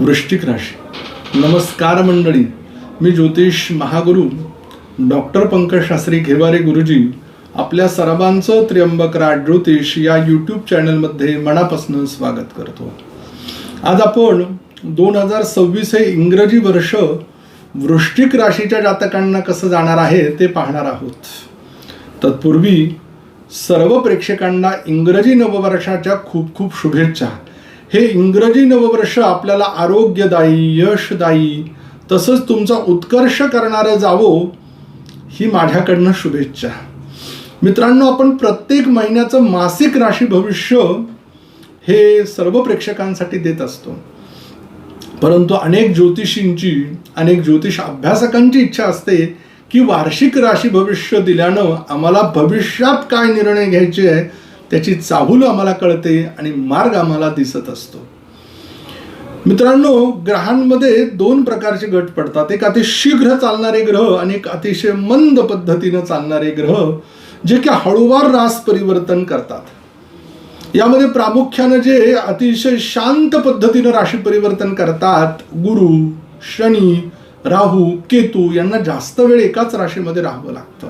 वृश्चिक राशी. नमस्कार मंडळी. मी ज्योतिष महागुरू डॉक्टर पंकज शास्त्री घेवारे गुरुजी आपल्या सर्वांचं त्र्यंबक राज ज्योतिष या यूट्यूब चॅनलमध्ये मनापासून स्वागत करतो. आज आपण दोन हजार सव्वीस हे इंग्रजी वर्ष वृश्चिक राशीच्या जातकांना कसं जाणार आहे ते पाहणार आहोत. तत्पूर्वी सर्व प्रेक्षकांना इंग्रजी नववर्षाच्या खूप खूप शुभेच्छा. हे इंग्रजी नववर्ष आपल्याला आरोग्यदायी यशदायी तसंच तुमचा उत्कर्ष करणारं जावो ही माझ्याकडनं शुभेच्छा. मित्रांनो आपण प्रत्येक महिन्याचं मासिक राशी भविष्य हे सर्व प्रेक्षकांसाठी देत असतो. परंतु अनेक ज्योतिषींची अनेक ज्योतिष अभ्यासकांची इच्छा असते की वार्षिक राशी भविष्य दिल्यानं आम्हाला भविष्यात काय निर्णय घ्यायचे आहे त्याची चाहूल आम्हाला कळते आणि मार्ग आम्हाला दिसत असतो. मित्रांनो ग्रहांमध्ये दोन प्रकारचे गट पडतात. एक अतिशय शीघ्र चालणारे ग्रह आणि एक अतिशय मंद पद्धतीनं चालणारे ग्रह जे की हळूवार रास परिवर्तन करतात. यामध्ये प्रामुख्यानं जे अतिशय शांत पद्धतीनं राशी परिवर्तन करतात गुरु शनी राहू केतू यांना जास्त वेळ एकाच राशीमध्ये राहावं लागतं.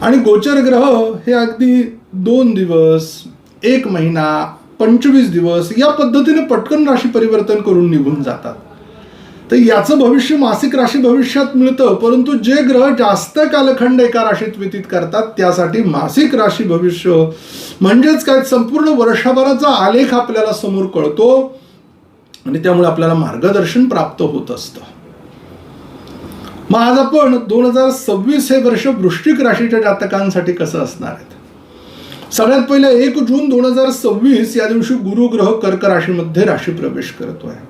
आणि गोचर ग्रह हे अगदी दोन दिवस एक महिना पंचवीस दिवस या पद्धतीने पटकन राशी परिवर्तन करून निघून जातात. तर याचं भविष्य मासिक राशी भविष्यात मिळतं परंतु जे ग्रह जास्त कालखंड एका राशीत व्यतीत करतात त्यासाठी मासिक राशी भविष्य म्हणजेच काय? संपूर्ण वर्षभराचा आलेख आपल्याला समोर कळतो आणि त्यामुळे आपल्याला मार्गदर्शन प्राप्त होत असतं. मग आज आपण दोन हजार सव्वीस हे वर्ष वृश्चिक राशीच्या जातकांसाठी कसं असणार आहे सगळ्यात पहिले एक जून दोन हजार सव्वीस या दिवशी गुरुग्रह कर्क राशीमध्ये राशी प्रवेश करतो आहे.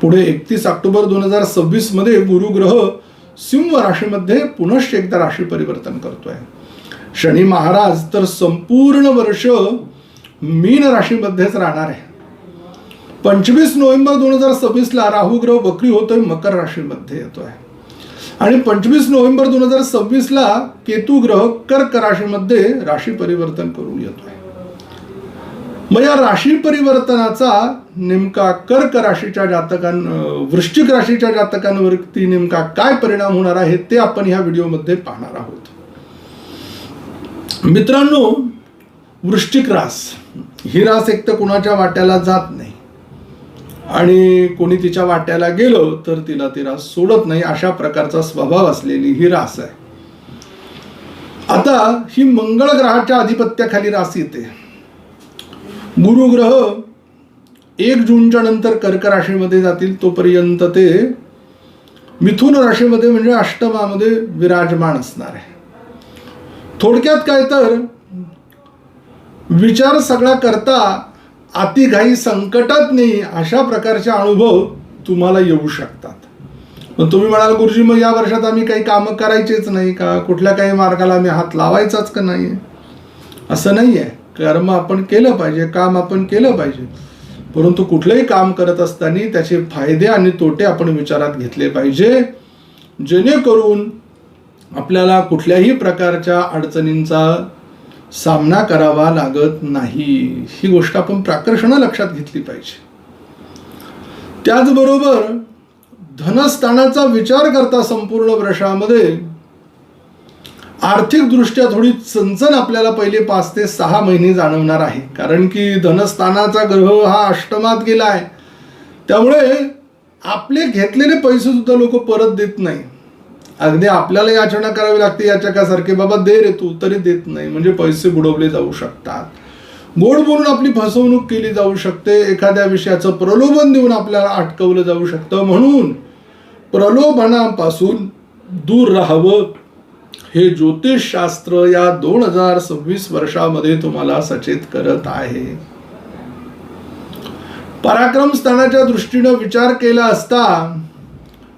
पुढे एकतीस ऑक्टोबर दोन हजार सव्वीसमध्ये सिंह राशीमध्ये पुनश्च एकदा राशी परिवर्तन करतोय शनी महाराज तर संपूर्ण वर्ष मीन राशीमध्येच राहणार आहे. पंचवीस नोव्हेंबर दोन हजार सव्वीसला राहुग्रह वक्री होतोय मकर राशीमध्ये येतोय. आणि पंचवीस नोव्हेंबर दोन हजार सव्वीसला केतू ग्रह कर्क राशीमध्ये राशी परिवर्तन करून येतोय. मग या राशी परिवर्तनाचा नेमका कर्क राशीच्या जातकां वृश्चिक राशीच्या जातकांवरती नेमका काय परिणाम होणार आहे ते आपण ह्या व्हिडिओमध्ये पाहणार आहोत. मित्रांनो वृश्चिक रास. ही रास एक तर कुणाच्या वाट्याला जात नाही. आणि कोणी तिच्या वाट्याला गेलं तर तिला ती रास सोडत नाही अशा प्रकारचा स्वभाव असलेली ही रास आहे. आता ही मंगळ ग्रहाच्या अधिपत्याखाली रास येते. गुरु ग्रह एक जूनच्या नंतर कर्क राशीमध्ये जातील तोपर्यंत ते मिथुन राशीमध्ये म्हणजे अष्टमामध्ये विराजमान असणार आहे. थोडक्यात काय तर विचार सगळा करता अतिघाई संकटात नाही अशा प्रकारचे अनुभव तुम्हाला येऊ शकतात. पण तुम्ही म्हणाल गुरुजी मग या वर्षात आम्ही काही कामं करायचेच नाही का? कुठल्या काही मार्गाला आम्ही हात लावायचाच का नाही? असं नाही आहे कर्म आपण केलं पाहिजे काम आपण केलं पाहिजे. परंतु कुठलंही काम करत असताना त्याचे फायदे आणि तोटे आपण विचारात घेतले पाहिजे. जेणेकरून आपल्याला कुठल्याही प्रकारच्या अडचणींचा सामना करावा लागत नाही. ही गोष्ट आपण प्राकर्षणा लक्षात घेतली पाहिजे. त्याचबरोबर धनस्थानाचा विचार करता संपूर्ण वर्षामध्ये आर्थिकदृष्ट्या थोडी चणचण आपल्याला पहिले पाच ते सहा महिने जाणवणार आहे. कारण की धनस्थानाचा ग्रह हा अष्टमात गेला आहे. त्यामुळे आपले घेतलेले पैसे सुद्धा लोक परत देत नाही अगदी आपल्याला याचना करावी लागते याचकासारखे बाबा दे रे तू. तरी देत नाही. म्हणजे पैसे बुडवले जाऊ शकतात. गोड बोलून आपली फसवणूक केली जाऊ शकते. एखाद्या विषयाचं प्रलोभन देऊन आपल्याला अटकवलं जाऊ शकतं. म्हणून प्रलोभनापासून दूर राहावं. हे ज्योतिषशास्त्र या दोन हजार सव्वीस वर्षामध्ये तुम्हाला सचेत करत आहे. पराक्रम स्थानाच्या दृष्टीनं विचार केला असता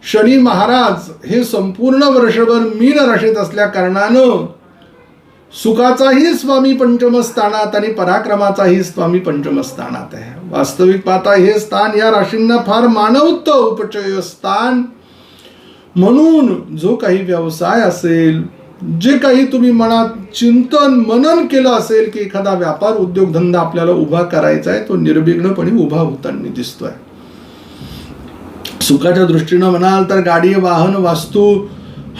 शनी महाराज हे संपूर्ण वर्षभर मीन राशीत असल्या कारणानं सुखाचाही स्वामी पंचमस्थानात आणि पराक्रमाचाही स्वामी पंचमस्थानात आहे. वास्तविक पाहता हे स्थान या राशींना फार मानवत उपचय स्थान म्हणून जो काही व्यवसाय असेल जे काही तुम्ही मनात चिंतन मनन केलं असेल की एखादा व्यापार उद्योगधंदा आपल्याला उभा करायचा आहे तो निर्विघ्नपणे उभा होताना दिसतोय. सुखाच्या दृष्टीनं म्हणाल तर गाडी वाहन वास्तू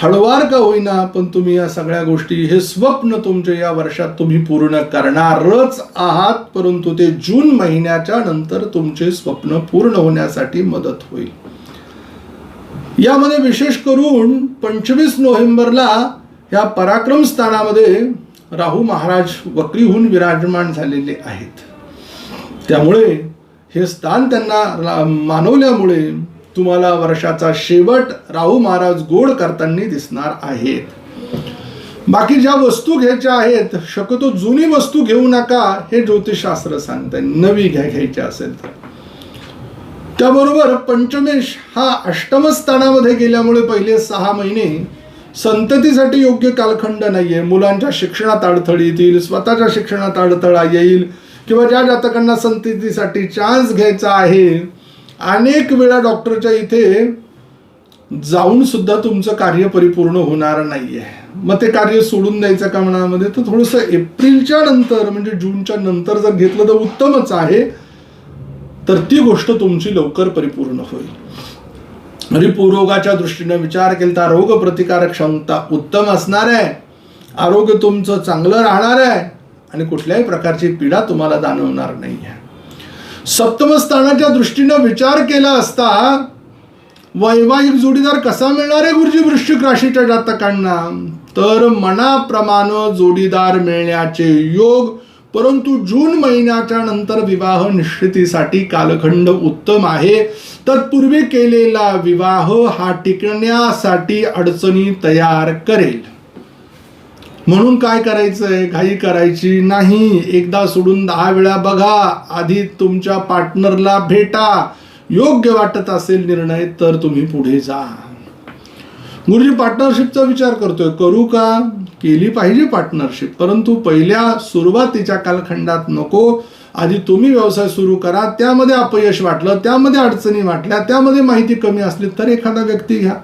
हळवार का होईना पण तुम्ही या सगळ्या गोष्टी हे स्वप्न तुमचे या वर्षात तुम्ही पूर्ण करणारच आहात परंतु ते जून महिन्याच्या नंतर तुमचे स्वप्न पूर्ण होण्यासाठी मदत होईल. यामध्ये विशेष करून पंचवीस नोव्हेंबरला या पराक्रम स्थानामध्ये राहू महाराज वक्रीहून विराजमान झालेले आहेत. त्यामुळे हे स्थान त्यांना मानवल्यामुळे तुम्हाला वर्षाचा शेवट राहू महाराज गोड करताना दिसणार आहेत. बाकी ज्या वस्तू घ्यायच्या आहेत शक्यतो जुनी वस्तू घेऊ नका हे ज्योतिषशास्त्र सांगतंय नवी घ्या घ्यायची असेल तर. त्याबरोबर पंचमेश हा अष्टम स्थानामध्ये गेल्यामुळे पहिले सहा महिने संततीसाठी योग्य कालखंड नाहीये. मुलांच्या शिक्षणात अडथळे येतील स्वतःच्या शिक्षणात अडथळा येईल किंवा ज्या जातकांना संततीसाठी चान्स घ्यायचा आहे अनेक वेळा डॉक्टरच्या इथे जाऊन सुद्धा तुमचं कार्य परिपूर्ण होणार नाही आहे मग ते कार्य सोडून द्यायचं का मनामध्ये तर थोडंसं एप्रिलच्या नंतर म्हणजे जूनच्या नंतर जर घेतलं तर उत्तमच आहे. तर ती गोष्ट तुमची लवकर परिपूर्ण होईल. रिपुरोगाच्या दृष्टीने विचार केला तर रोग प्रतिकारक क्षमता उत्तम असणार आहे. आरोग्य तुमचं चांगलं राहणार आहे. आणि कुठल्याही प्रकारची पीडा तुम्हाला जाणवणार नाही आहे सप्तम स्थानाच्या दृष्टीनं विचार केला असता वैवाहिक जोडीदार कसा मिळणार आहे गुरुजी वृश्चिक राशीच्या जातकांना? तर मनाप्रमाणे जोडीदार मिळण्याचे योग परंतु जून महिन्याच्या नंतर विवाह निश्चितीसाठी कालखंड उत्तम आहे. तत्पूर्वी केलेला विवाह हा टिकण्यासाठी अडचणी तयार करेल. म्हणून काय करायचंय? घाई करायची नाही. एकदा सोडून दहा वेळा बघा. आधी तुमच्या पार्टनरला भेटा. योग्य वाटत असेल निर्णय तर तुम्ही पुढे जा. गुरुजी पार्टनरशिपचा विचार करतोय. करू का? केली पाहिजे पार्टनरशिप परंतु पहिल्या सुरुवातीच्या कालखंडात नको. आधी तुम्ही व्यवसाय सुरू करा. त्यामध्ये अपयश वाटलं त्यामध्ये अडचणी वाटल्या त्यामध्ये माहिती कमी असली तर एखादा व्यक्ती घ्या.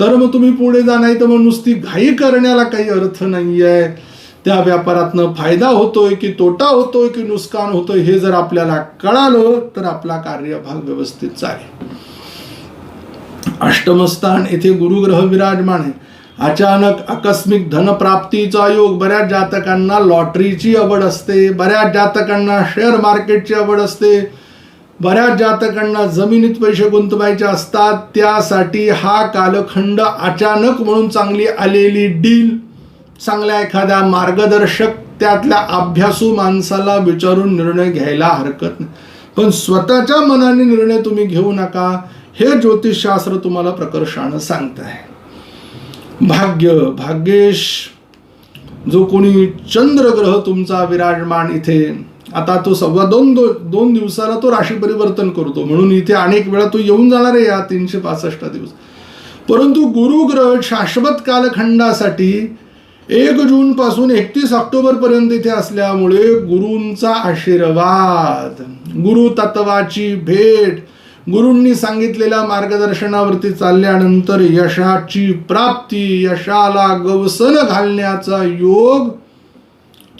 तर मग तुम्ही पुढे जा नाही तर मग नुसती घाई करण्याला काही अर्थ नाहीये. त्या व्यापारातनं फायदा होतोय की तोटा होतोय की नुकसान होतोय हे जर आपल्याला कळालं तर आपला कार्यभाग व्यवस्थित चालेल. अष्टमस्थान येथे गुरुग्रह विराजमान आहे. अचानक आकस्मिक धनप्राप्तीचा योग बऱ्याच जातकांना लॉटरीची आवड असते बऱ्याच जातकांना शेअर मार्केटची आवड असते. बऱ्याच जातकांना जमिनीत पैसे गुंतवायचे असतात त्यासाठी हा कालखंड अचानक म्हणून चांगली आलेली डील. चांगल्या एखाद्या मार्गदर्शक त्यातल्या अभ्यासू माणसाला विचारून निर्णय घ्यायला हरकत नाही. पण स्वतःच्या मनाने निर्णय तुम्ही घेऊ नका. हे ज्योतिषशास्त्र तुम्हाला प्रकर्षानं सांगत आहे भाग्य भाग्येश. जो कोणी चंद्रग्रह तुमचा विराजमान इथे आता तो सव्वा दोन दो, दोन दिवसाला तो राशी परिवर्तन करतो. म्हणून इथे अनेक वेळा तो येऊन जाणार आहे या तीनशे पासष्ट दिवस. परंतु गुरुग्रह शाश्वत कालखंडासाठी एक जून पासून एकतीस ऑक्टोबर पर्यंत इथे असल्यामुळे गुरूंचा आशीर्वाद गुरु तत्वाची भेट गुरूंनी सांगितलेल्या मार्गदर्शनावरती चालल्यानंतर यशाची प्राप्ती यशाला गवसन घालण्याचा योग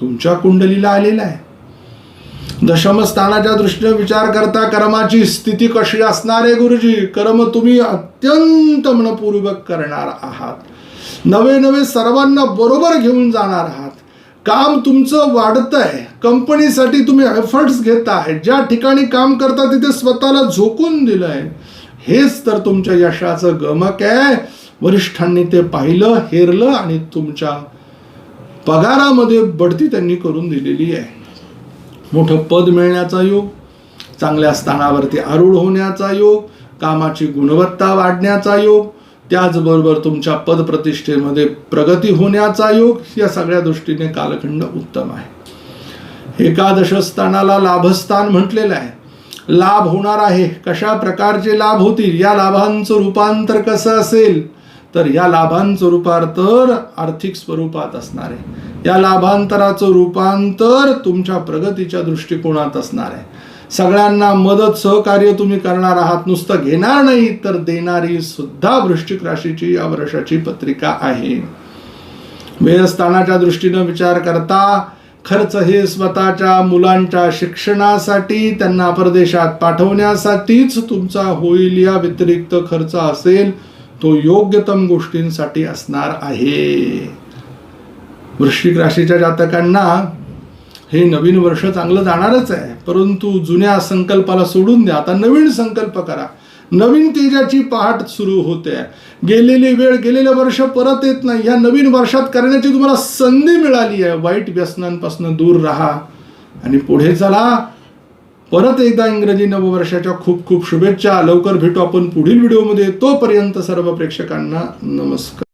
तुमच्या कुंडलीला आलेला आहे. दशमस्थानाच्या दृष्टीने विचार करता कर्माची स्थिती कशी असणार आहे गुरुजी? कर्म तुम्ही अत्यंत मनपूर्वक करणार आहात. नवे नवे सर्वांना बरोबर घेऊन जाणार आहात. काम तुमचं वाढतंय. कंपनीसाठी तुम्ही एफर्ट्स घेताय ज्या ठिकाणी काम करता तिथे स्वतःला झोकून दिलंय. हेच तर तुमच्या यशाचं गमक आहे. वरिष्ठांनी ते पाहिलं हेरलं आणि तुमच्या पगारामध्ये बढती त्यांनी करून दिलेली आहे. मोठं पद मिळण्याचा योग चांगल्या स्थानावरती आरूढ होण्याचा योग कामाची गुणवत्ता वाढण्याचा योग त्याचबरोबर तुमच्या पदप्रतिष्ठेमध्ये प्रगती होण्याचा योग या सगळ्या दृष्टीने कालखंड उत्तम आहे. एकादश स्थानाला लाभस्थान म्हटलेलं आहे. लाभ होणार आहे. कशा प्रकारचे लाभ होतील? या लाभांचं रूपांतर कसं असेल? तर या लाभांचं रूपांतर आर्थिक स्वरूपात असणार आहे. या लाभांतराचं रूपांतर तुमच्या प्रगतीच्या दृष्टिकोनात असणार आहे. सगळ्यांना मदत सहकार्य तुम्ही करणार आहात नुसतं घेणार नाही तर देणारी सुद्धा वृश्चिक राशीची या वर्षाची पत्रिका आहे. वेळस्थानाच्या दृष्टीनं विचार करता खर्च हे स्वतःच्या मुलांच्या शिक्षणासाठी त्यांना परदेशात पाठवण्यासाठीच तुमचा होईल. या व्यतिरिक्त खर्च असेल तो योग्यतम गोष्टींसाठी असणार आहे. वृश्चिक राशीच्या जातकांना हे नवीन वर्ष चांगलं जाणारच आहे. परंतु जुन्या संकल्पाला सोडून द्या. आता नवीन संकल्प करा. नवीन तेजाची पहाट सुरू होते. गेलेली वेळ गेलेले वर्ष परत येत नाही. या नवीन वर्षात करण्याची तुम्हाला संधी मिळाली आहे. वाईट व्यसनांपासून दूर राहा आणि पुढे चला. परत एकदा इंग्रजी नववर्षाच्या खूप खूप शुभेच्छा. लवकर भेटू आपण पुढील व्हिडिओमध्ये. तोपर्यंत सर्व प्रेक्षकांना नमस्कार.